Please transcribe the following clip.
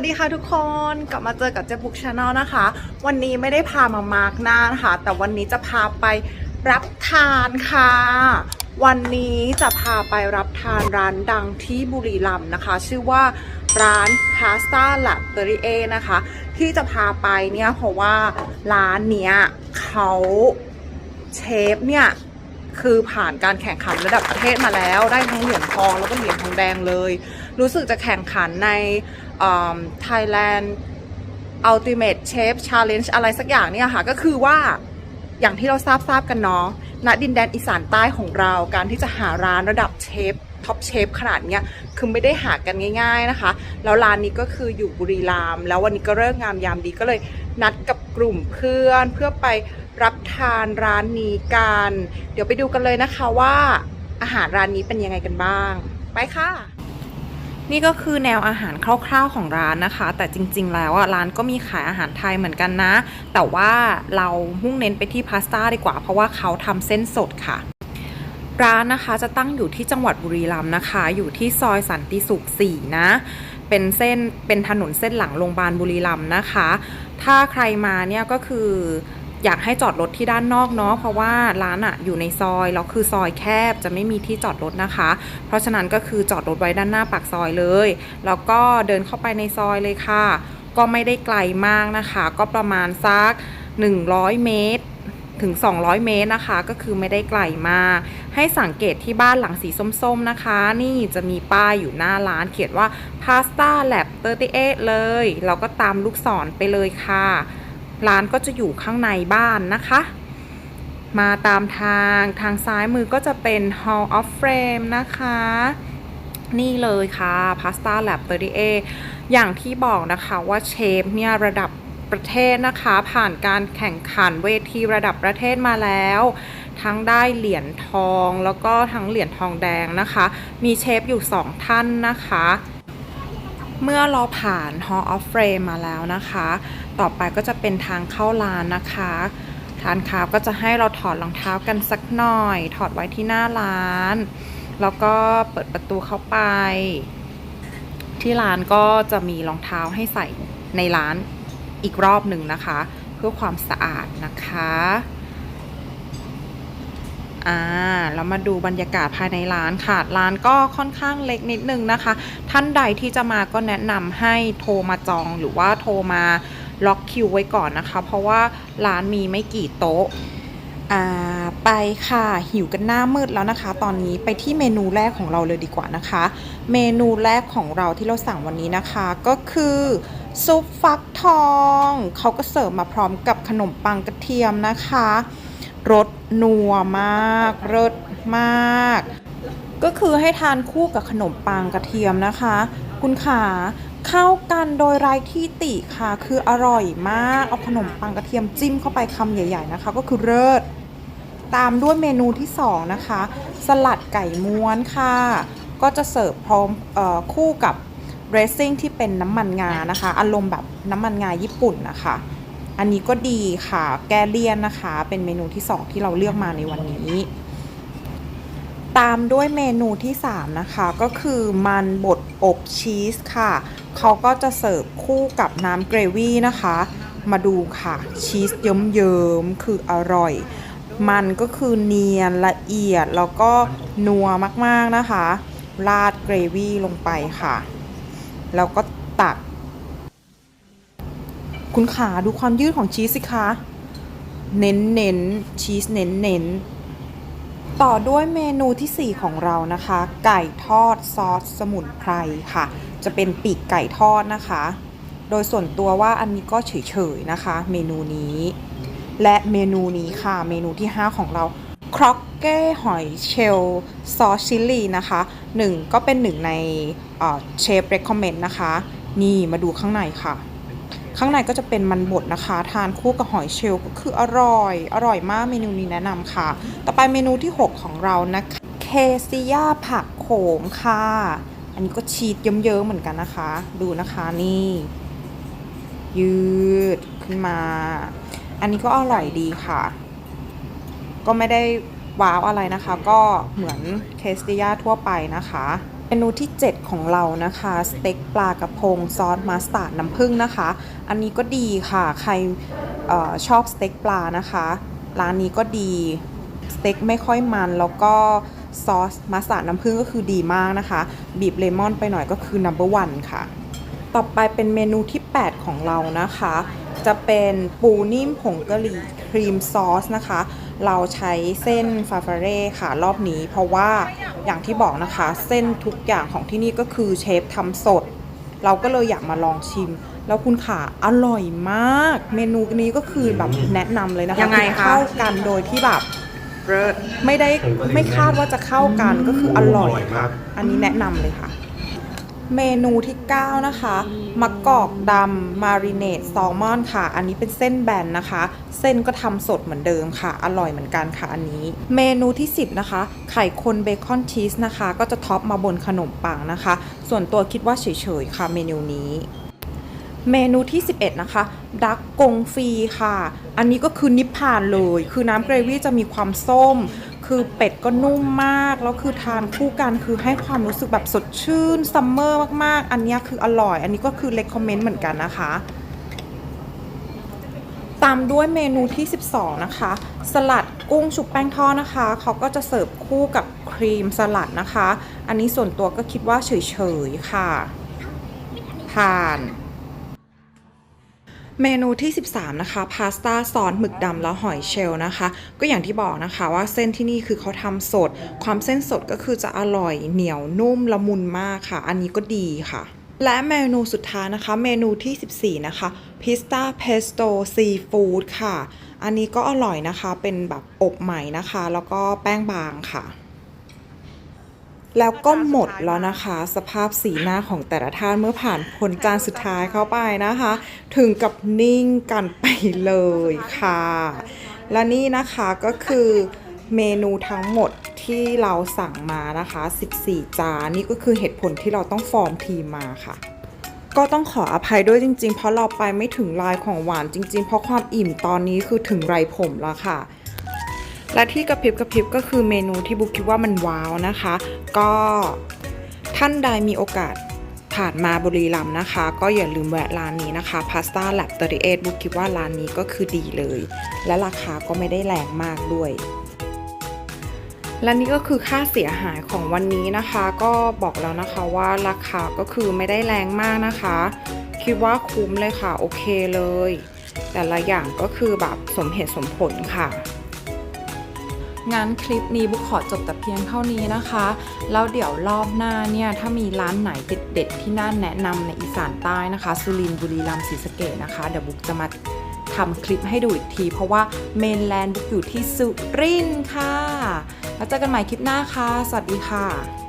วัสดีค่ะทุกคนกลับมาเจอกับเจ๊บุ๊กชาแนลนะคะ วันนี้ไม่ได้พามามาร์กหน้านะคะ แต่วันนี้จะพาไปรับทานค่ะ วันนี้จะพาไปรับทานร้านดังที่บุรีรัมย์นะคะ ชื่อว่าร้าน Pasta l a b e r i e นะคะ ที่จะพาไปเนี่ยเพราะว่าร้านเนี้ยเขาเชฟเนี่ยคือผ่านการแข่งขันระดับประเทศมาแล้ว ได้ทั้งเหรียญทองแล้วก็เหรียญทองแดงเลย รู้สึกจะแข่งขันใน Thailand Ultimate Chef Challenge อะไรสักอย่างเนี่ยค่ะ ก็คือว่าอย่างที่เราทราบทราบกันเนาะณดินแดนอีสานใต้ของเราการที่จะหาร้านระดับเชฟท็อปเชฟขนาดเนี้ยคือไม่ได้หากันง่ายๆนะคะ แล้วร้านนี้ก็คืออยู่บุรีรัมย์แล้ววันนี้ก็เลิกงามยามดีก็เลยนัดกับกลุ่มเพื่อนเพื่อไปรับทานร้านนี้กัน เดี๋ยวไปดูกันเลยนะคะว่าอาหารร้านนี้เป็นยังไงกันบ้าง ไปค่ะ นี่ก็คือแนวอาหารคร่าวๆของร้านนะคะ แต่จริงๆ แล้วอะร้านก็มีขายอาหารไทยเหมือนกันนะ แต่ว่าเรามุ่งเน้นไปที่พาสต้าดีกว่า เพราะว่าเขาทำเส้นสดค่ะร้านนะคะจะตั้งอยู่ที่จังหวัดบุรีรัมย์นะคะ อยู่ที่ซอยสันติสุข 4 นะ เป็นเส้นเป็นถนนเส้นหลังโรงพยาบาลบุรีรัมย์นะคะ ถ้าใครมาเนี่ยก็คือ อยากให้จอดรถที่ด้านนอกเนาะเพราะว่าร้านอะอยู่ในซอยแล้วคือซอยแคบจะไม่มีที่จอดรถนะคะ เพราะฉะนั้นก็คือจอดรถไว้ด้านหน้าปากซอยเลยแล้วก็เดินเข้าไปในซอยเลยค่ะ ก็ไม่ได้ไกลมากนะคะ ก็ประมาณสัก 100 เมตรถึง 200 เมตรนะคะ ก็คือไม่ได้ไกลมาก ให้สังเกตที่บ้านหลังสีส้มๆนะคะ นี่จะมีป้ายอยู่หน้าร้านเขียนว่า Pasta Lab 38 เลย เราก็ตามลูกศรไปเลยค่ะ ร้านก็จะอยู่ข้างในบ้านนะคะ มาตามทางทางซ้ายมือก็จะเป็น Hall of Fame นะคะ นี่เลยค่ะ Pasta Lab 38อย่างที่บอกนะคะว่าเชฟเนี่ยระดับประเทศนะคะ ผ่านการแข่งขันเวทีระดับประเทศมาแล้ว ทั้งได้เหรียญทองแล้วก็ทั้งเหรียญทองแดงนะคะ มีเชฟอยู่ 2 ท่านนะคะ เมื่อเราผ่าน Hall of Fame มาแล้วนะคะ ต่อไปก็จะเป็นทางเข้าร้านนะคะทานค้าก็จะให้เราถอดรองเท้ากันสักหน่อย ถอดไว้ที่หน้าร้าน แล้วก็เปิดประตูเข้าไป ที่ร้านก็จะมีรองเท้าให้ใส่ในร้านอีกรอบหนึ่งนะคะ เพื่อความสะอาดนะคะ อ่าแล้วมาดูบรรยากาศภายในร้านค่ะ ร้านก็ค่อนข้างเล็กนิดนึงนะคะ ท่านใดที่จะมาก็แนะนำให้โทรมาจองหรือว่าโทรมาล็อกคิวไว้ก่อนนะคะ เพราะว่าร้านมีไม่กี่โต๊ะอ่าไปค่ะหิวกันหน้ามืดแล้วนะคะ ตอนนี้ไปที่เมนูแรกของเราเลยดีกว่านะคะ เมนูแรกของเราที่เราสั่งวันนี้นะคะ ก็คือซุปฟักทอง เขาก็เสิร์ฟมาพร้อมกับขนมปังกระเทียมนะคะ รสนัวมากเลิศมาก ก็คือให้ทานคู่กับขนมปังกระเทียมนะคะ คุณขาเข้ากันโดยไร้ที่ติค่ะ คืออร่อยมาก เอาขนมปังกระเทียมจิ้มเข้าไปคำใหญ่ ๆนะคะ ก็คือเลิศตามด้วยเมนูที่ 2 นะคะ สลัดไก่ม้วนค่ะ ก็จะเสิร์ฟพร้อมออคู่กับเรซซิ่งที่เป็นน้ำมันงานะคะ อารมณ์แบบน้ำมันงาญี่ปุ่นนะคะ อันนี้ก็ดีค่ะ แกเลียนนะคะ เป็นเมนูที่ 2 ที่เราเลือกมาในวันนี้ ตามด้วยเมนูที่ 3 นะคะ ก็คือมันบดอบชีสค่ะ เขาก็จะเสิร์ฟคู่กับน้ำเกรวี่นะคะ มาดูค่ะ ชีสเยิ้มๆ คืออร่อย มันก็คือเนียนละเอียดแล้วก็นัวมากๆนะคะ ราดเกรวี่ลงไปค่ะ แล้วก็ตัก คุณขาดูความยืดของชีสสิคะ เน้นเน้นชีสเน้นเน้นต่อด้วยเมนูทีสี่ 4 ของเรานะคะ ไก่ทอดซอสสมุนไพรค่ะ จะเป็นปีกไก่ทอดนะคะ โดยส่วนตัวว่าอันนี้ก็เฉยๆนะคะ เมนูนี้ และเมนูนี้ค่ะ เมนูที่ 5 ของเราครอกเก้หอยเชลลซอสชิลลี่นะคะหนึ่งก็เป็นหนึ่งในเชฟเรคคอมเมนต์นะคะ นี่มาดูข้างในค่ะ ข้างในก็จะเป็นมันบดนะคะ ทานคู่กับหอยเชลล์ก็คืออร่อย อร่อยมากเมนูนี้แนะนำค่ะ ต่อไปเมนูที่ 6 ของเรานะคะเคซิยาผักโขมค่ะ อันนี้ก็ชีสเยิ้มๆเหมือนกันนะคะ ดูนะคะนี่ ยืดขึ้นมา อันนี้ก็อร่อยดีค่ะ ก็ไม่ได้ว้าวอะไรนะคะ ก็เหมือนเคสติยาทั่วไปนะคะ เมนูที่ 7 ของเรานะคะ สเต็กปลากระพงซอสมัสตาร์ดน้ำผึ้งนะคะ อันนี้ก็ดีค่ะ ใครออชอบสเต็กปลานะคะ ร้านนี้ก็ดีสเต็กไม่ค่อยมันแล้วก็ซอสมัสตาร์ดน้ำผึ้งก็คือดีมากนะคะ บีบเลมอนไปหน่อยก็คือ number one ค่ะ ต่อไปเป็นเมนูที่ 8 ของเรานะคะ จะเป็นปูนิ่มผงกะหรี่ครีมซอสนะคะ เราใช้เส้นฟาฟาเร่ค่ะรอบนี้ เพราะว่าอย่างที่บอกนะคะ เส้นทุกอย่างของที่นี่ก็คือเชฟทำสด เราก็เลยอยากมาลองชิม แล้วคุณขาอร่อยมาก เมนูนี้ก็คือแบบแนะนำเลยนะคะยังไงคะ เข้ากันโดยที่แบบเลิศไม่ได้ไม่คาดว่าจะเข้ากันก็คืออร่อยอร่อยมาก อันนี้แนะนำเลยค่ะ เมนูที่ 9 นะคะมะกอกดำมาริเนตแซลมอนค่ะ อันนี้เป็นเส้นแบนนะคะ เส้นก็ทำสดเหมือนเดิมค่ะ อร่อยเหมือนกันค่ะอันนี้ เมนูที่ 10 นะคะ ไข่คนเบคอนชีสนะคะ ก็จะท็อปมาบนขนมปังนะคะ ส่วนตัวคิดว่าเฉยๆค่ะเมนูนี้เมนูที่ 11 นะคะ ดักกงฟรีค่ะ อันนี้ก็คือนิพพานเลย คือน้ำเกรวี่จะมีความส้ม คือเป็ดก็นุ่มมาก แล้วคือทานคู่กันคือให้ความรู้สึกแบบสดชื่นซัมเมอร์มากๆ อันนี้คืออร่อย อันนี้ก็คือเล c คอมเมนต์เหมือนกันนะคะ ตามด้วยเมนูที่ 12 นะคะ สลัดกุ้งชุบแป้งทอดนะคะ เขาก็จะเสิร์ฟคู่กับครีมสลัดนะคะ อันนี้ส่วนตัวก็คิดว่าเฉยๆค่ะ ผ่าน เมนูที่ 13 นะคะ พาสต้าซอสหมึกดำและหอยเชลล์นะคะ ก็อย่างที่บอกนะคะว่าเส้นที่นี่คือเขาทำสด ความเส้นสดก็คือจะอร่อยเหนียวนุ่มละมุนมากค่ะ อันนี้ก็ดีค่ะ และเมนูสุดท้ายนะคะ เมนูที่ 14 นะคะ พิสต้าเพสโต้ซีฟู้ดค่ะ อันนี้ก็อร่อยนะคะ เป็นแบบอบใหม่นะคะ แล้วก็แป้งบางค่ะ แล้วก็หมดแล้วนะคะ สภาพสีหน้าของแต่ละท่านเมื่อผ่านผลจานสุดท้ายเข้าไปนะคะ ถึงกับนิ่งกันไปเลยค่ะ และนี่นะคะก็คือเมนูทั้งหมดที่เราสั่งมานะคะ 14 จานนี่ก็คือเหตุผลที่เราต้องฟอร์มทีมมาค่ะ ก็ต้องขออภัยด้วยจริง ๆ เพราะเราไปไม่ถึงลายของหวานจริง ๆ เพราะความอิ่มตอนนี้คือถึงไรผมแล้วค่ะ และที่กระพริบกระพริบก็คือเมนูที่บุ๊กคิดว่ามันว้าวนะคะ ก็ท่านใดมีโอกาสผ่านมาบุรีรัมย์นะคะ ก็อย่าลืมแวะร้านนี้นะคะ Pasta Lab 38บุ๊กคิดว่าร้านนี้ก็คือดีเลย และราคาก็ไม่ได้แรงมากด้วย และนี่ก็คือค่าเสียหายของวันนี้นะคะ ก็บอกแล้วนะคะว่าราคาก็คือไม่ได้แรงมากนะคะ คิดว่าคุ้มเลยค่ะโอเคเลย แต่ละอย่างก็คือแบบสมเหตุสมผลค่ะ งั้นคลิปนี้บุ๊กขอจบแต่เพียงเท่านี้นะคะ แล้วเดี๋ยวรอบหน้าเนี่ย ถ้ามีร้านไหนเด็ดๆที่น่าแนะนำในอีสานใต้นะคะ สุรินทร์บุรีรัมย์ศรีสะเกดนะคะ เดี๋ยวบุ๊กจะมาทำคลิปให้ดูอีกที เพราะว่าเมนแลนด์บุ๊กอยู่ที่สุรินทร์ค่ะ แล้วเจอกันใหม่คลิปหน้าค่ะ สวัสดีค่ะ